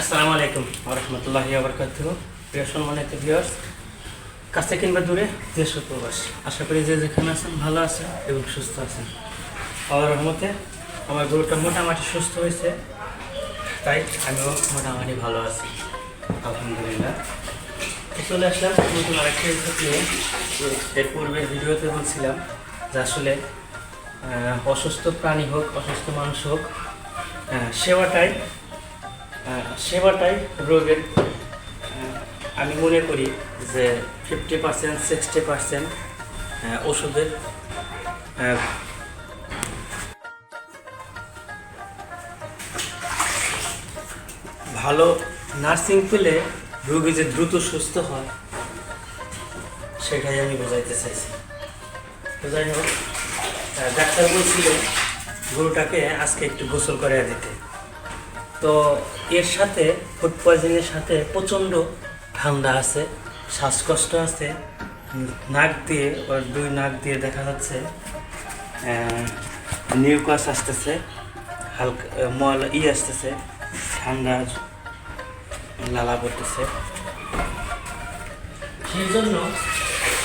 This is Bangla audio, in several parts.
আসসালামু আলাইকুম রহমতুল্লাহ আবরকাত প্রিয় সম্মানিত ভিউয়ার্স কাছে কিংবা দূরে, দেশ প্রবাস, আশা করি যে যেখানে আছেন ভালো আছেন এবং সুস্থ আছেন। আল্লাহ রহমতে আমার গরুটা মোটামুটি সুস্থ হয়েছে, তাই আমিও মোটামুটি ভালো আছি, আলহামদুলিল্লাহ। চলে আসলাম নতুন আরেকটি রিপোর্ট নিয়ে। এর পূর্বের ভিডিওতে বলছিলাম যে আসলে অসুস্থ প্রাণী হোক, অসুস্থ মানুষ হোক সেবাটাই সেবাটাই রোগের আমি মনে করি যে ফিফটি পার্সেন্ট সিক্সটি পার্সেন্ট ওষুধের ভালো নার্সিং পেলে রোগী যে দ্রুত সুস্থ হয়, সেটাই আমি বোঝাইতে চাইছি। তো যাই হোক ডাক্তার বলছিল গরুটাকে আজকে একটু গোসল করে দিতে। তো এর সাথে ফুড পয়জনের সাথে প্রচণ্ড ঠান্ডা আছে, শ্বাসকষ্ট আছে, নাক দিয়ে, ওর দুই নাক দিয়ে দেখা যাচ্ছে নিউকাস আসতেছে, হালকা মল ই আসতেছে, ঠান্ডা লালা পড়তেছে। সেই জন্য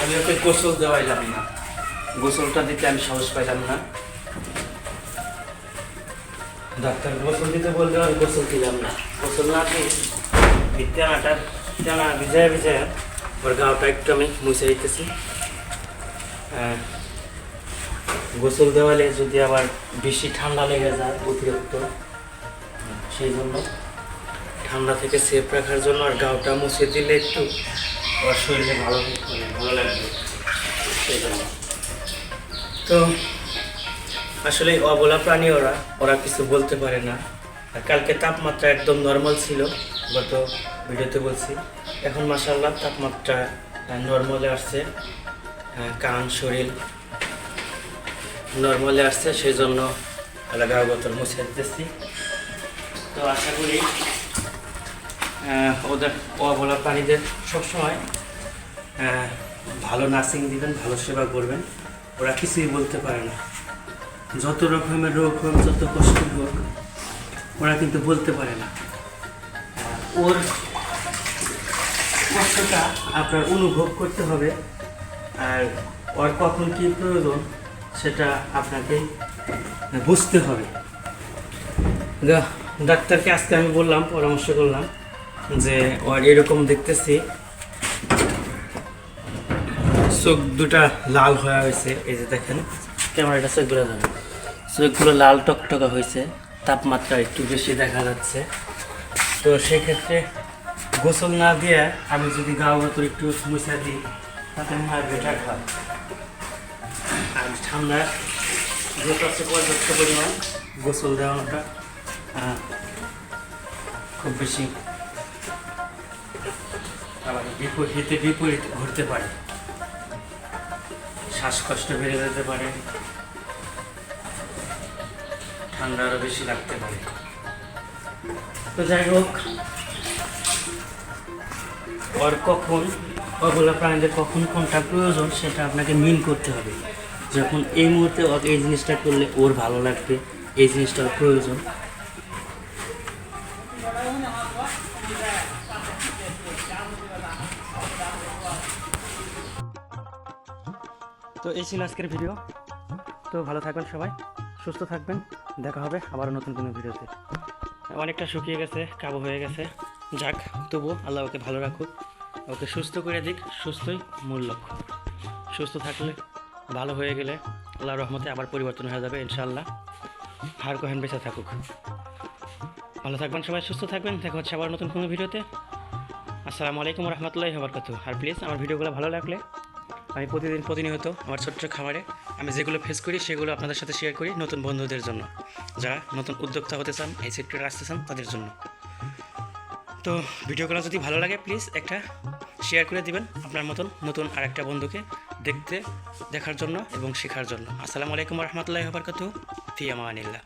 আমি ওকে গোসল দেওয়াইলাম না। গোসলটা দিতে আমি সাহস পাইলাম না। ডাক্তার গোসল দিতে বললে আমি গোসল দিলাম না। গোসল না দিয়ে এই তেনাটা তেনা ভিজায় ভিজায় ওর গাওটা একটু আমি মুছে দিতেছি। গোসল দেওয়ালে যদি আবার বেশি ঠান্ডা লেগে যায় অতিরিক্ত, সেই জন্য ঠান্ডা থেকে সেফ রাখার জন্য আর গাওটা মুছে দিলে একটু ওর শরীরে ভালো ভালো লাগবে। সেই জন্য। তো আসলে অবলা প্রাণী ওরা ওরা কিছু বলতে পারে না। আর কালকে তাপমাত্রা একদম নর্মাল ছিল, গত ভিডিওতে বলছি। এখন মাসাল্লাহ তাপমাত্রা নর্মালে আসছে। কান, শরীর নর্মালে আসছে সেই জন্য আলাদা বোতল মুছে দিতেছি। তো আশা করি ওদের অবলা প্রাণীদের সবসময় ভালো নার্সিং দিবেন, ভালো সেবা করবেন। ওরা কিছুই বলতে পারে না। যত রকমের রোগ হোক, যত কষ্ট হোক, ওরা কিন্তু বলতে পারে না। ওর কষ্টটা আপনার অনুভব করতে হবে, আর ওর কখন কী প্রয়োজন সেটা আপনাকে বুঝতে হবে। ডাক্তারকে আজকে আমি বললাম, পরামর্শ করলাম যে ওর এরকম দেখতেছি, চোখ দুটা লাল হয়ে হয়েছে এই যে দেখেন। ক্যামেরাটা চোখগুলো ধরেন। চোখগুলো লাল টকটকা হয়েছে, তাপমাত্রা একটু বেশি দেখা যাচ্ছে। তো সেক্ষেত্রে গোসল না দিয়ে আমি যদি গাও ভেতর একটু মুছা দিই, তাতে হয় বেটার হয় আর ঠান্ডা, যেহেতু আছে পর্যাপ্ত পরিমাণ গোসল দেওয়াটা খুব বেশি আবার বিপরীতে বিপরীত ঘটতে পারে। শ্বাসকষ্ট বেড়ে যেতে পারে। ঠান্ডা আরও বেশি লাগতে পারে। তো যাই হোক, ওর কখন, অবলা প্রাণীদের কখন কোনটা প্রয়োজন সেটা আপনাকে মিন করতে হবে। যখন এই মুহূর্তে এই জিনিসটা করলে ওর ভালো লাগবে, এই জিনিসটার প্রয়োজন। তো এই ছিল আজকের ভিডিও তো ভালো থাকবেন সবাই, সুস্থ থাকবেন, দেখা হবে আবার নতুন কোনো ভিডিওতে। অনেকটা শুকিয়ে গেছে, কাবু হয়ে গেছে। যাক তবু আল্লাহ ওকে ভালো রাখুক, ওকে সুস্থ করে দিক, সুস্থই মূল লক্ষ্য। সুস্থ থাকলে ভালো হয়ে গেলে আল্লাহর রহমতে আবার পরিবর্তন হয়ে যাবে, ইনশাআল্লাহ। হার কোহেন বেঁচে থাকুক। ভালো থাকবেন সবাই, সুস্থ থাকবেন, দেখা হচ্ছে আবার নতুন কোনো ভিডিওতে। আসসালামু আলাইকুম রহমতুল্লাহ বরকাতু আর প্লিজ আমার ভিডিওগুলো ভালো লাগলে আমি প্রতিদিন প্রতিনিয়ত আমার ছোট্ট খামারে আমি যেগুলো ফেস করি, সেগুলো আপনাদের সাথে শেয়ার করি নতুন বন্ধুদের জন্য। যারা নতুন উদ্যোক্তা হতে চান, এই সেক্টরে আসতে চান, তাদের জন্য। তো ভিডিওগুলো যদি ভালো লাগে প্লিজ একটা শেয়ার করে দিবেন আপনার মতন নতুন আরেকটা বন্ধুকে দেখতে, দেখার জন্য এবং শেখার জন্য। আসসালামু আলাইকুম রহমতুল্লাহ বরকাতু ফি আমানিল্লাহ।